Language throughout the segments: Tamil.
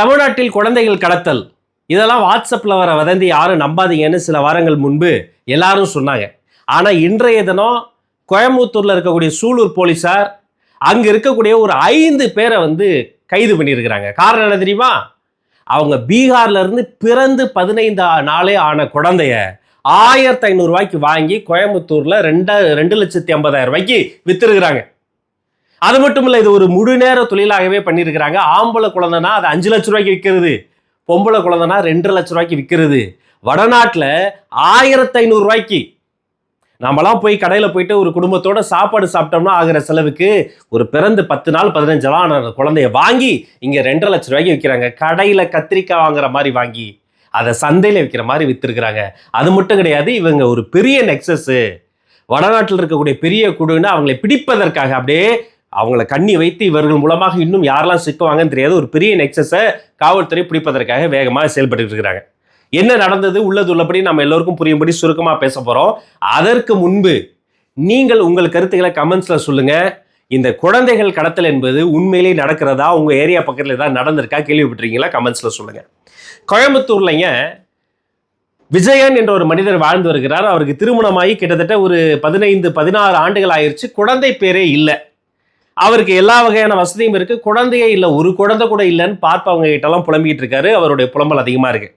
தமிழ்நாட்டில் குழந்தைகள் கடத்தல். இதெல்லாம் வாட்ஸ்அப்பில் வர வதந்தி யாரும் நம்பாதீங்கன்னு சில வாரங்கள் முன்பு எல்லாரும் சொன்னாங்க. ஆனால் இன்றைய தினம் கோயம்புத்தூரில் இருக்கக்கூடிய சூலூர் போலீஸார் அங்கே இருக்கக்கூடிய ஒரு ஐந்து பேரை வந்து கைது பண்ணியிருக்கிறாங்க. காரணம் என்ன தெரியுமா? அவங்க பீகார்லேருந்து பிறந்து பதினைந்து நாளே ஆன குழந்தைய ஆயிரத்தி ஐநூறுரூவாய்க்கு வாங்கி கோயம்புத்தூரில் ரெண்டு ரெண்டு லட்சத்தி ஐம்பதாயிரம் ரூபாய்க்கு விற்றுருக்குறாங்க அது மட்டும் இல்லை இது ஒரு முழு நேர தொழிலாகவே பண்ணியிருக்கிறாங்க. ஆம்பளை குழந்தைனா அது அஞ்சு லட்ச ரூபாய்க்கு விற்கிறது பொம்பளை குழந்தைனா ரெண்டு லட்ச ரூபாய்க்கு விற்கிறது வடநாட்டில் ஆயிரத்தி ஐநூறுரூவாய்க்கு நம்மலாம் போய் கடையில் போயிட்டு ஒரு குடும்பத்தோட சாப்பாடு சாப்பிட்டோம்னா ஆகிற செலவுக்கு ஒரு பிறந்து பத்து நாள் பதினஞ்சு நாள் ஆன குழந்தைய வாங்கி இங்கே ரெண்டரை லட்ச ரூபாய்க்கு விற்கிறாங்க கடையில் கத்திரிக்காய் வாங்குற மாதிரி வாங்கி அதை சந்தையில் விற்கிற மாதிரி விற்றுருக்குறாங்க அது மட்டும் கிடையாது இவங்க ஒரு பெரிய நெக்ஸஸ்ஸு வடநாட்டில் இருக்கக்கூடிய பெரிய குழுன்னு அவங்களை பிடிப்பதற்காக அப்படியே அவங்கள கண்ணி வைத்து இவர்கள் மூலமாக இன்னும் யாரெல்லாம் சிக்குவாங்கன்னு தெரியாது. ஒரு பெரிய நெக்ஸஸை காவல்துறை பிடிப்பதற்காக வேகமாக செயல்பட்டு இருக்கிறாங்க. என்ன நடந்தது? உள்ளது உள்ளபடி நம்ம எல்லோருக்கும் புரியும்படி சுருக்கமாக பேச போகிறோம் அதற்கு முன்பு நீங்கள் உங்கள் கருத்துக்களை கமெண்ட்ஸில் சொல்லுங்கள் இந்த குழந்தைகள் கடத்தல் என்பது உண்மையிலே நடக்கிறதா? உங்கள் ஏரியா பக்கத்தில் ஏதாவது நடந்திருக்கா? கேள்விப்பட்டிருக்கீங்களா? கமெண்ட்ஸில் சொல்லுங்கள் கோயம்புத்தூர்லைங்க விஜயன் என்ற ஒரு மனிதர் வாழ்ந்து வருகிறார். அவருக்கு திருமணமாகி கிட்டத்தட்ட ஒரு பதினைந்து பதினாறு ஆண்டுகள் ஆயிடுச்சு குழந்தை பேரே இல்லை. அவருக்கு எல்லா வகையான வசதியும் இருக்கு. குழந்தையே இல்லை ஒரு குழந்தை கூட இல்லைன்னு பார்ப்பவங்க கிட்டலாம் புலம்பிக்கிட்டு இருக்காரு. அவருடைய புலம்பல் அதிகமாக இருக்கு.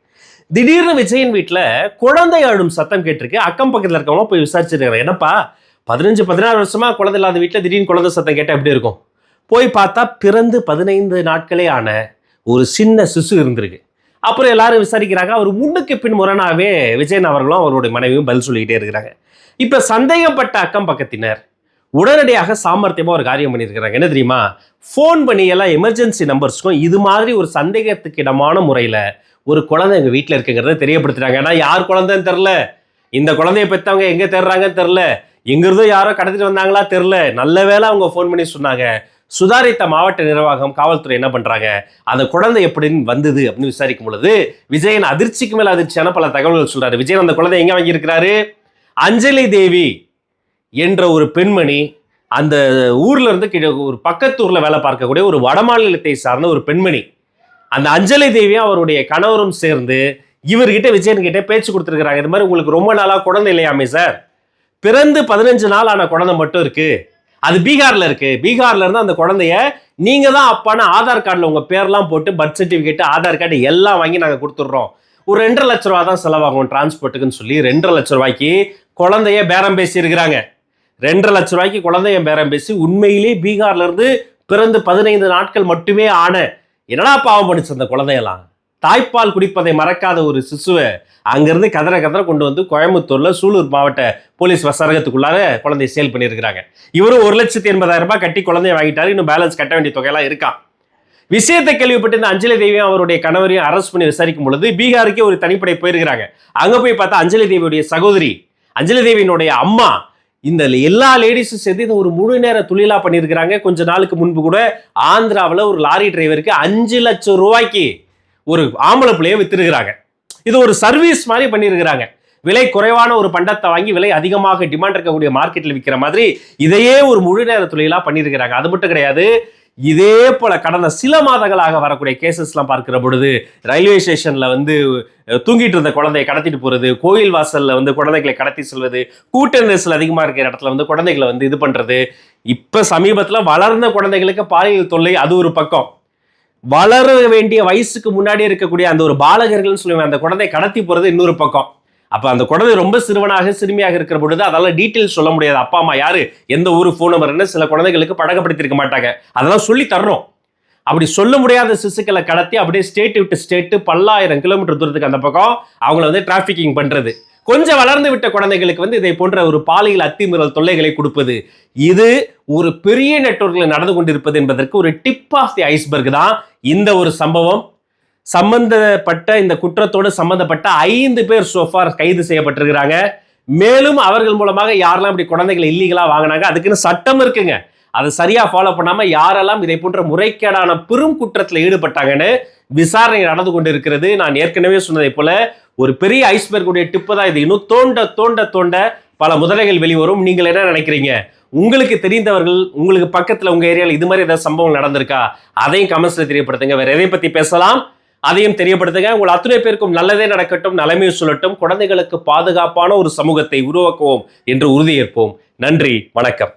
திடீர்னு விஜயன் வீட்டில் குழந்தை அழும் சத்தம் கேட்டிருக்கு. அக்கம் பக்கத்தில் இருக்கவங்களும் போய் விசாரிச்சிருக்காரு என்னப்பா பதினஞ்சு பதினாறு வருஷமா குழந்தை இல்லாத வீட்டில் திடீர்னு குழந்தை சத்தம் கேட்டால் எப்படி இருக்கும்? போய் பார்த்தா பிறந்து பதினைந்து நாட்களே ஆன ஒரு சின்ன சிசு இருந்திருக்கு. அப்புறம் எல்லாரும் விசாரிக்கிறாங்க. அவர் முன்னுக்கு பின் முரணாவே விஜயன் அவர்களும் அவருடைய மனைவியும் பதில் சொல்லிக்கிட்டே இருக்கிறாங்க. இப்போ சந்தேகப்பட்ட அக்கம் பக்கத்தினர் உடனடியாக சாமர்த்தியமாக ஒரு காரியம் பண்ணியிருக்கிறாங்க. என்ன தெரியுமா? ஃபோன் பண்ணி எல்லாம் எமர்ஜென்சி நம்பர்ஸ்க்கும் இது மாதிரி ஒரு சந்தேகத்துக்கு இடமான முறையில் ஒரு குழந்தை எங்கள் வீட்டில் இருக்குங்கிறத தெரியப்படுத்துறாங்க ஏன்னா யார் குழந்தைன்னு தெரில இந்த குழந்தைய பெற்றவங்க எங்கே தேடுறாங்கன்னு தெரில எங்கிருந்தோ யாரோ கடத்திட்டு வந்தாங்களா தெரில நல்ல வேளை அவங்க ஃபோன் பண்ணி சொன்னாங்க. சுதாரித்த மாவட்ட நிர்வாகம் காவல்துறை என்ன பண்ணுறாங்க அந்த குழந்தை எப்படின்னு வந்தது அப்படின்னு விசாரிக்கும் பொழுது விஜயன் அதிர்ச்சிக்கு மேலே அதிர்ச்சியான பல தகவல்கள் சொல்கிறாரு விஜயன் அந்த குழந்தை எங்கே வாங்கியிருக்கிறாரு? அஞ்சலி தேவி என்ற ஒரு பெண்மணி அந்த ஊர்ல இருந்து கிட்ட ஒரு பக்கத்தூர்ல வேலை பார்க்கக்கூடிய ஒரு வடமாநிலத்தை சார்ந்த ஒரு பெண்மணி. அந்த அஞ்சலி தேவியும் அவருடைய கணவரும் சேர்ந்து இவர்கிட்ட விஜயன் கிட்ட பேச்சு கொடுத்துருக்குறாங்க. இது மாதிரி உங்களுக்கு ரொம்ப நாளாக குழந்தை இல்லையாமே சார் பிறந்து பதினஞ்சு நாள் ஆன குழந்தை மட்டும் இருக்கு. அது பீகார்ல இருக்கு. பீகார்ல இருந்து அந்த குழந்தைய நீங்க தான் அப்பான ஆதார் கார்டில் உங்க பேர்லாம் போட்டு பர்த் சர்டிஃபிகேட் ஆதார் கார்டு எல்லாம் வாங்கி நாங்கள் கொடுத்துட்றோம். ஒரு ரெண்டரை லட்ச ரூபா தான் செலவாகும் டிரான்ஸ்போர்ட்டுக்குன்னு சொல்லி ரெண்டரை லட்ச ரூபாய்க்கு குழந்தைய பேரம் பேசி இருக்கிறாங்க ரெண்டரை லட்ச ரூபாய்க்கு குழந்தைய பேரம் பேசி உண்மையிலேயே பீகார்லேருந்து பிறந்து பதினைந்து நாட்கள் மட்டுமே ஆன என்னடா பாவம் பண்ணிச்சு அந்த குழந்தையெல்லாம்? தாய்ப்பால் குடிப்பதை மறக்காத ஒரு சிசுவை அங்கேருந்து கதற கதற கொண்டு வந்து கோயம்புத்தூரில் சூலூர் மாவட்ட போலீஸ் வசரகத்துக்குள்ளார குழந்தைய சேல் பண்ணியிருக்கிறாங்க. இவரும் ஒரு லட்சத்தி எண்பதாயிரம் ரூபாய் கட்டி குழந்தைய வாங்கிட்டாரு. இன்னும் பேலன்ஸ் கட்ட வேண்டிய தொகையெல்லாம் இருக்கான் விஷயத்தை கேள்விப்பட்டு இந்த அஞ்சலி தேவியும் அவருடைய கணவரையும் அரெஸ்ட் பண்ணி விசாரிக்கும் பொழுது பீகாருக்கே ஒரு தனிப்படை போயிருக்கிறாங்க. அங்கே போய் பார்த்தா அஞ்சலி தேவியுடைய சகோதரி அஞ்சலி தேவியினுடைய அம்மா இந்த எல்லா லேடிஸும் சேர்த்து இதை ஒரு முழு நேர தொழிலா பண்ணியிருக்கிறாங்க. கொஞ்ச நாளுக்கு முன்பு கூட ஆந்திராவில் ஒரு லாரி டிரைவருக்கு அஞ்சு லட்சம் ரூபாய்க்கு ஒரு ஆம்பளை பிள்ளையை வித்துருக்கிறாங்க. இது ஒரு சர்வீஸ் மாதிரி பண்ணியிருக்கிறாங்க. விலை குறைவான ஒரு பண்டத்தை வாங்கி விலை அதிகமாக டிமாண்ட் இருக்கக்கூடிய மார்க்கெட்டில் விற்கிற மாதிரி இதையே ஒரு முழு நேர தொழிலாக பண்ணியிருக்கிறாங்க. அது மட்டும் கிடையாது இதே போல கடந்த சில மாதங்களாக வரக்கூடிய கேசஸ்லாம் பார்க்கிற பொழுது ரயில்வே ஸ்டேஷன்ல வந்து தூங்கிட்டு இருந்த குழந்தையை கடத்திட்டு போறது கோயில் வாசல்ல வந்து குழந்தைகளை கடத்தி செல்வது கூட்ட நெரிசல் அதிகமா இருக்கிற இடத்துல வந்து குழந்தைகளை வந்து இது பண்றது. இப்ப சமீபத்துல வளர்ந்த குழந்தைகளுக்கு பாலியல் தொல்லை அது ஒரு பக்கம். வளர வேண்டிய வயசுக்கு முன்னாடி இருக்கக்கூடிய அந்த ஒரு பாலகர்கள்னு சொல்லுவேன் அந்த குழந்தை கடத்தி போறது இன்னொரு பக்கம். அப்போ அந்த குழந்தை ரொம்ப சிறுவனாக சிறுமியாக இருக்கிற பொழுது அதெல்லாம் டீட்டெயில் சொல்ல முடியாது. அப்பா அம்மா யாரு? எந்த ஊர் ஃபோன் நம்பர்னு சில குழந்தைகளுக்கு பழக்கப்படுத்திருக்க மாட்டாங்க. அதெல்லாம் சொல்லி தர்றோம். அப்படி சொல்ல முடியாத சிசுக்களை கடத்தி அப்படியே ஸ்டேட் விட்டு ஸ்டேட்டு பல்லாயிரம் கிலோமீட்டர் தூரத்துக்கு அந்த பக்கம் அவங்கள வந்து டிராஃபிக்கிங் பண்றது. கொஞ்சம் வளர்ந்து விட்ட குழந்தைகளுக்கு வந்து இதை போன்ற ஒரு பாலியல் அத்திமீறல் தொல்லைகளை கொடுப்பது. இது ஒரு பெரிய நெட்வொர்க்கில் நடந்து கொண்டிருப்பது என்பதற்கு ஒரு டிப் ஆஃப் தி ஐஸ்பர்க் தான் இந்த ஒரு சம்பவம். சம்பந்தப்பட்ட இந்த குற்றத்தோடு சம்பந்தப்பட்ட ஐந்து பேர் சோஃபார் கைது செய்யப்பட்டிருக்கிறாங்க. மேலும் அவர்கள் மூலமாக யாரெல்லாம் இப்படி குழந்தைகளை இல்லீகலாக வாங்கினாங்க அதுக்குன்னு சட்டம் இருக்குங்க. அதை சரியாக ஃபாலோ பண்ணாமல் யாரெல்லாம் இதை போன்ற முறைகேடான பெரும் குற்றத்தில் ஈடுபட்டாங்கன்னு விசாரணை நடந்து கொண்டிருக்கிறது. நான் ஏற்கனவே சொன்னதை போல ஒரு பெரிய ஐஸ்பர்குடைய டிப்பு தான் இது. இன்னும் தோண்ட தோண்ட தோண்ட பல முதலைகள் வெளிவரும். நீங்கள் என்ன நினைக்கிறீங்க? உங்களுக்கு தெரிந்தவர்கள் உங்களுக்கு பக்கத்தில் உங்கள் ஏரியாவில் இது மாதிரி ஏதாவது சம்பவம் நடந்திருக்கா? அதையும் கமெண்ட்ஸில் தெரியப்படுத்துங்க. வேறு எதை பற்றி பேசலாம்? அதையும் தெரியப்படுத்துங்க. உங்கள் அத்துணை பேருக்கும் நல்லதே நடக்கட்டும் நலமே சொல்லட்டும் குழந்தைகளுக்கு பாதுகாப்பான ஒரு சமூகத்தை உருவாக்குவோம் என்று உறுதியேற்போம். நன்றி வணக்கம்.